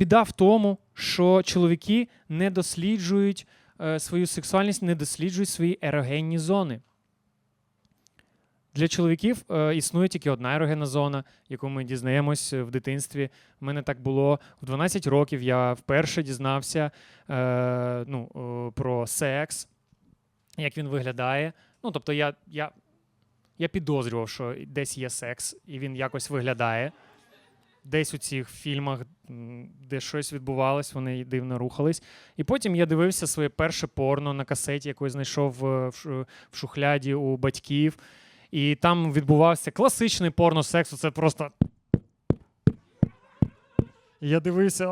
біда в тому, що чоловіки не досліджують е, свою сексуальність, не досліджують свої ерогенні зони. Для чоловіків е, існує тільки одна ерогенна зона, яку ми дізнаємось в дитинстві. У мене так було в 12 років. Я вперше дізнався е, ну, е, про секс, як він виглядає. Ну, тобто, я, я, я підозрював, що десь є секс, і він якось виглядає. Десь у цих фільмах, де щось відбувалось, вони дивно рухались. І потім я дивився своє перше порно на касеті, яку я знайшов в шухляді у батьків. І там відбувався класичний порно сексу. Це просто. Я дивився.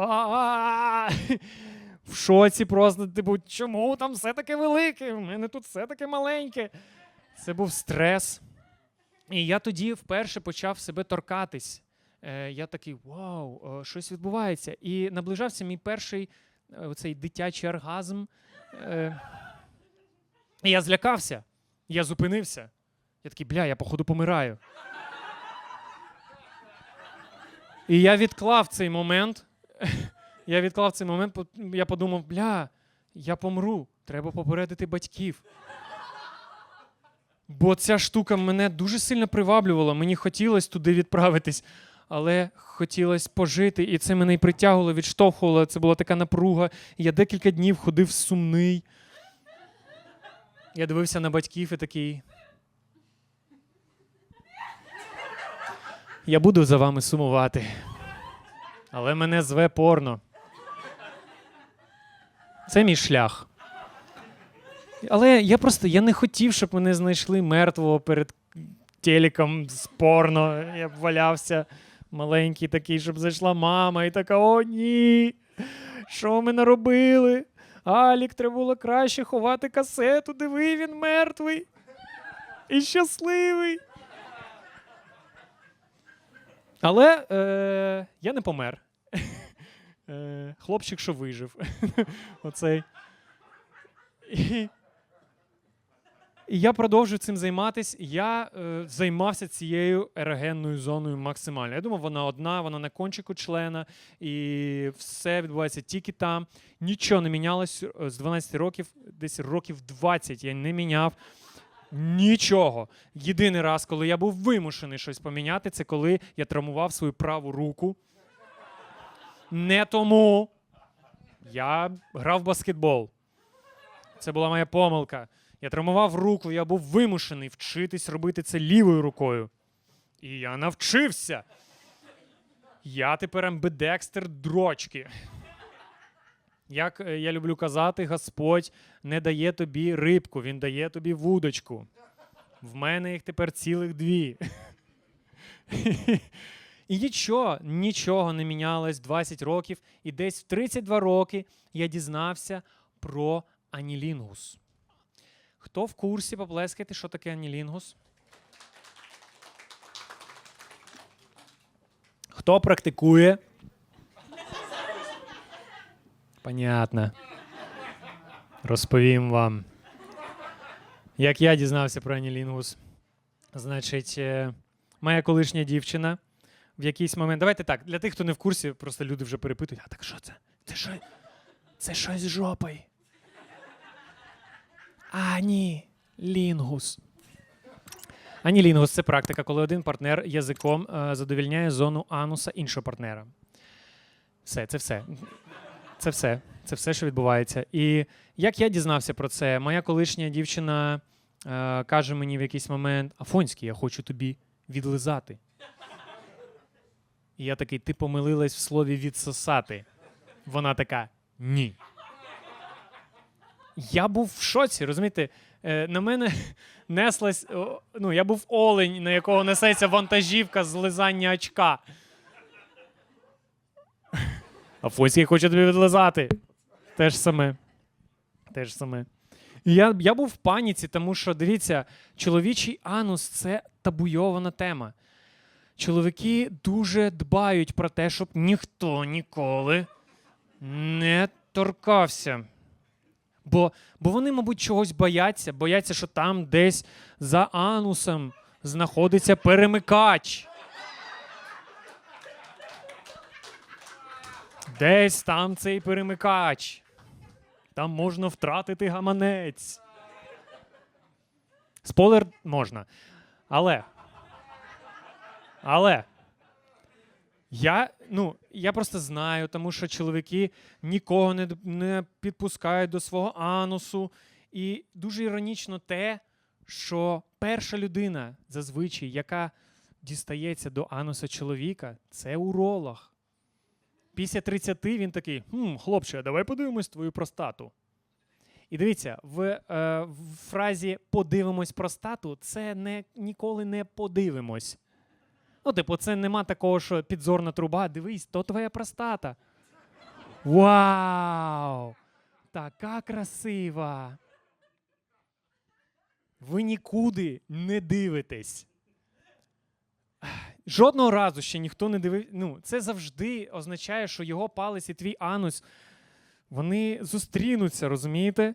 В шоці просто, типу, чому там все таке велике? У мене тут все таке маленьке. Це був стрес. І я тоді вперше почав себе торкатись. Е, я такий вау, е, щось відбувається. І наближався мій перший е, оцей дитячий оргазм. І я злякався. Я зупинився. Я такий, бля, я походу помираю. І я відклав цей момент. Я відклав цей момент, я подумав, бля, я помру. Треба попередити батьків. Бо ця штука мене дуже сильно приваблювала. Мені хотілося туди відправитись, але хотілося пожити, і це мене і притягувало, відштовхувало. Це була така напруга. Я декілька днів ходив сумний. Я дивився на батьків і такий. Я буду за вами сумувати. Але мене зве порно. Це мій шлях. Але я просто я не хотів, щоб мене знайшли мертвого перед телеком з порно. Я б валявся маленький такий, щоб зайшла мама і така: о, ні. Що ми наробили? Алік, треба було краще ховати касету, диви, він мертвий. І щасливий. Але е, я не помер. Е, хлопчик, що вижив. Оцей. І, і я продовжую цим займатися. Я е, займався цією ерогенною зоною максимально. Я думав, вона одна, вона на кончику члена, і все відбувається тільки там. Нічого не мінялось е, з 12 років, десь років 20 я не міняв. Нічого. Єдиний раз, коли я був вимушений щось поміняти, це коли я травмував свою праву руку. Не тому. Я грав в баскетбол. Це була моя помилка. Я травмував руку, я був вимушений вчитись робити це лівою рукою. І я навчився. Я тепер амбидекстер дрочки. Як е, я люблю казати, Господь не дає тобі рибку, він дає тобі вудочку. В мене їх тепер цілих дві. І нічого, нічого не мінялось 20 років, і десь в 32 роки я дізнався про анілінгус. Хто в курсі поплескайте, що таке анілінгус? Хто практикує? Понятно. Розповім вам. Як я дізнався про анілінгус. Значить, е, моя колишня дівчина в якийсь момент. Давайте так, для тих, хто не в курсі, просто люди вже перепитують, а так що це? Це що? Це щось з жопою. Ані лінгус. Анілінгус це практика, коли один партнер язиком е, задовільняє зону ануса іншого партнера. Все, це все. Це все. Це все, що відбувається. І як я дізнався про це, моя колишня дівчина е, каже мені в якийсь момент: Афонський, я хочу тобі відлизати. І я такий, ти помилилась в слові відсосати. Вона така: ні. Я був в шоці, розумієте? Е, на мене неслась. Ну, я був олень, на якого несеться вантажівка з лизання очка. А Фоський хоче тобі відлизати. Те ж саме. Те ж саме. Я, я був в паніці, тому що дивіться, чоловічий анус це табуйована тема. Чоловіки дуже дбають про те, щоб ніхто ніколи не торкався. Бо, бо вони, мабуть, чогось бояться, бояться, що там десь за анусом знаходиться перемикач. Десь там цей перемикач. Там можна втратити гаманець. Спойлер можна. Але. Але. Я, ну, я просто знаю, тому що чоловіки нікого не, не підпускають до свого анусу. І дуже іронічно те, що перша людина зазвичай, яка дістається до ануса чоловіка, це уролог. Після 30 він такий: хм, хлопче, давай подивимось твою простату. І дивіться, в, е, в фразі подивимось простату це не, ніколи не подивимось. Ну, типу, це нема такого, що підзорна труба, дивись, то твоя простата. Вау! Така красива! Ви нікуди не дивитесь. Жодного разу ще ніхто не дивив. Ну, це завжди означає, що його палець і твій анус вони зустрінуться, розумієте?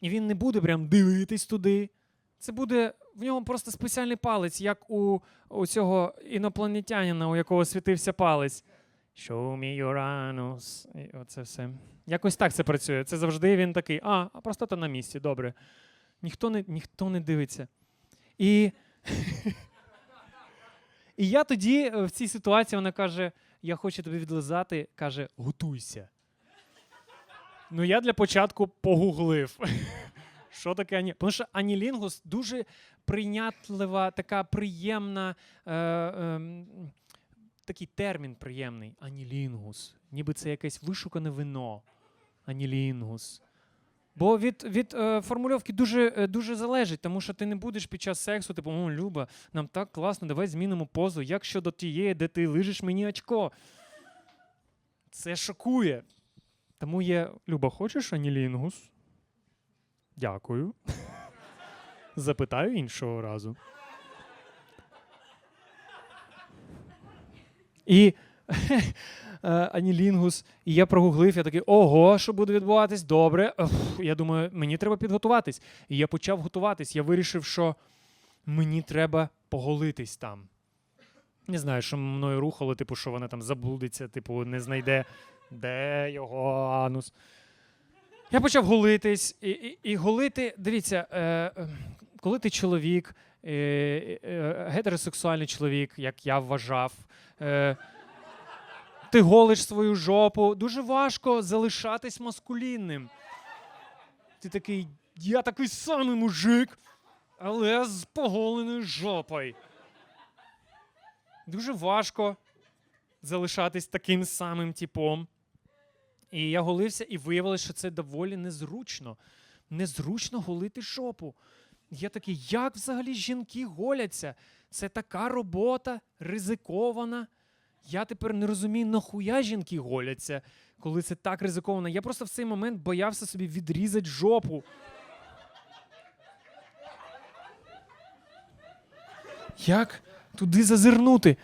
І він не буде прям дивитись туди. Це буде в ньому просто спеціальний палець, як у, у цього інопланетянина, у якого світився палець. Show me your anus. І оце все. Якось так це працює. Це завжди він такий, а, а простата на місці, добре. Ніхто не, ніхто не дивиться. І, і я тоді е, в цій ситуації вона каже: Я хочу тобі відлизати, каже, готуйся. Ну, я для початку погуглив. Що таке ані? Тому що анілінгус дуже прийнятлива, така приємна, е, ем, такий термін приємний. Анілінгус. Ніби це якесь вишукане вино. Анілінгус. Бо від, від е, формульовки дуже, е, дуже залежить, тому що ти не будеш під час сексу, типу, о, Люба, нам так класно, давай змінимо позу. Як щодо тієї, де ти лижеш мені очко? Це шокує. Тому є, Люба, хочеш анілінгус? Дякую. Запитаю іншого разу. І е, анілінгус, і я прогуглив, я такий, ого, що буде відбуватись? Добре. Я думаю, мені треба підготуватись. І я почав готуватись. Я вирішив, що мені треба поголитись там. Не знаю, що мною рухало, типу, що вона там заблудиться, типу, не знайде, де його анус. Я почав голитись, і, і, і голити, дивіться, е, е, коли ти чоловік, е, е, гетеросексуальний чоловік, як я вважав, е, ти голиш свою жопу, дуже важко залишатись маскулінним. Ти такий, я такий самий мужик, але з поголеною жопою. Дуже важко залишатись таким самим типом. І я голився, і виявилося, що це доволі незручно. Незручно голити жопу. Я такий, як взагалі жінки голяться? Це така робота ризикована. Я тепер не розумію, нахуя жінки голяться, коли це так ризиковано. Я просто в цей момент боявся собі відрізати жопу. Як туди зазирнути?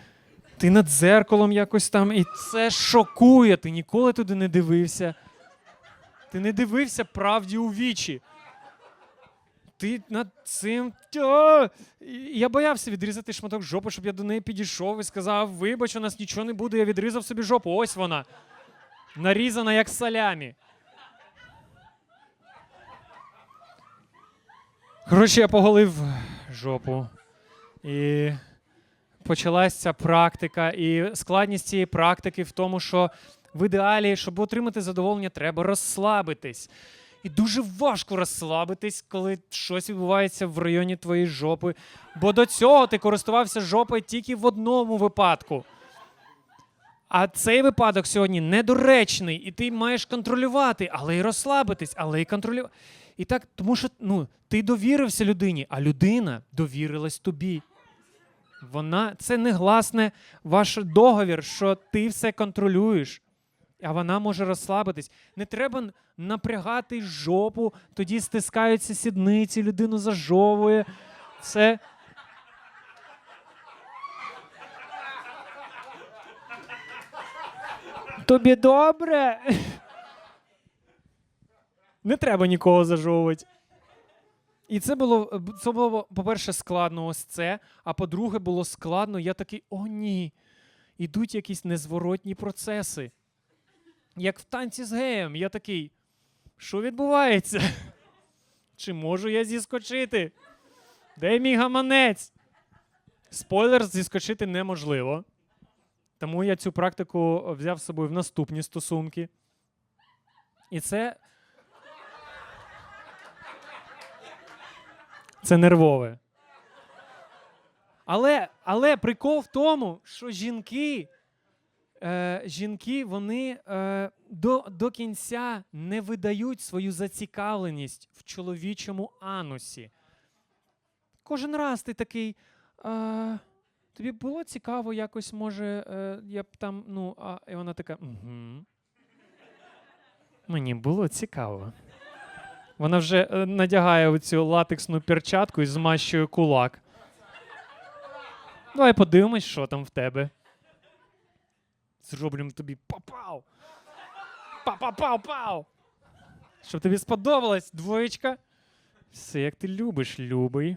Ти над дзеркалом якось там, і це шокує. Ти ніколи туди не дивився. Ти не дивився правді у вічі. Ти над цим. Я боявся відрізати шматок жопи, щоб я до неї підійшов і сказав: вибач, у нас нічого не буде, я відрізав собі жопу. Ось вона. Нарізана як салямі. Коротше, я поголив жопу. І почалась ця практика. І складність цієї практики в тому, що в ідеалі, щоб отримати задоволення, треба розслабитись. І дуже важко розслабитись, коли щось відбувається в районі твоєї жопи. Бо до цього ти користувався жопою тільки в одному випадку. А цей випадок сьогодні недоречний, і ти маєш контролювати, але й розслабитись, але й контролювати. І так, тому що ну, ти довірився людині, а людина довірилась тобі. Вона це негласне ваш договір, що ти все контролюєш, а вона може розслабитись. Не треба напрягати жопу, тоді стискаються сідниці, людину зажовує. Це. Тобі добре? Не треба нікого зажовувати. І це було, це було, по-перше, складно ось це, а по-друге, було складно. Я такий, о, ні. Ідуть якісь незворотні процеси. як в танці з геєм. Я такий, що відбувається? Чи можу я зіскочити? Де мій гаманець? Спойлер, зіскочити неможливо. Тому я цю практику взяв з собою в наступні стосунки. І це. Це нервове. Але, але прикол в тому, що жінки, е, жінки вони е, до, до кінця не видають свою зацікавленість в чоловічому анусі. Кожен раз ти такий. Е, тобі було цікаво, якось, може, е, я б там, ну, а і вона така. Угу. Мені було цікаво. Вона вже е, надягає цю латексну перчатку і змащує кулак. Давай подивимось, що там в тебе. Зроблю тобі пау-пау. Па-па-пау-пау. Щоб тобі сподобалась двоєчка. Все, як ти любиш, любий.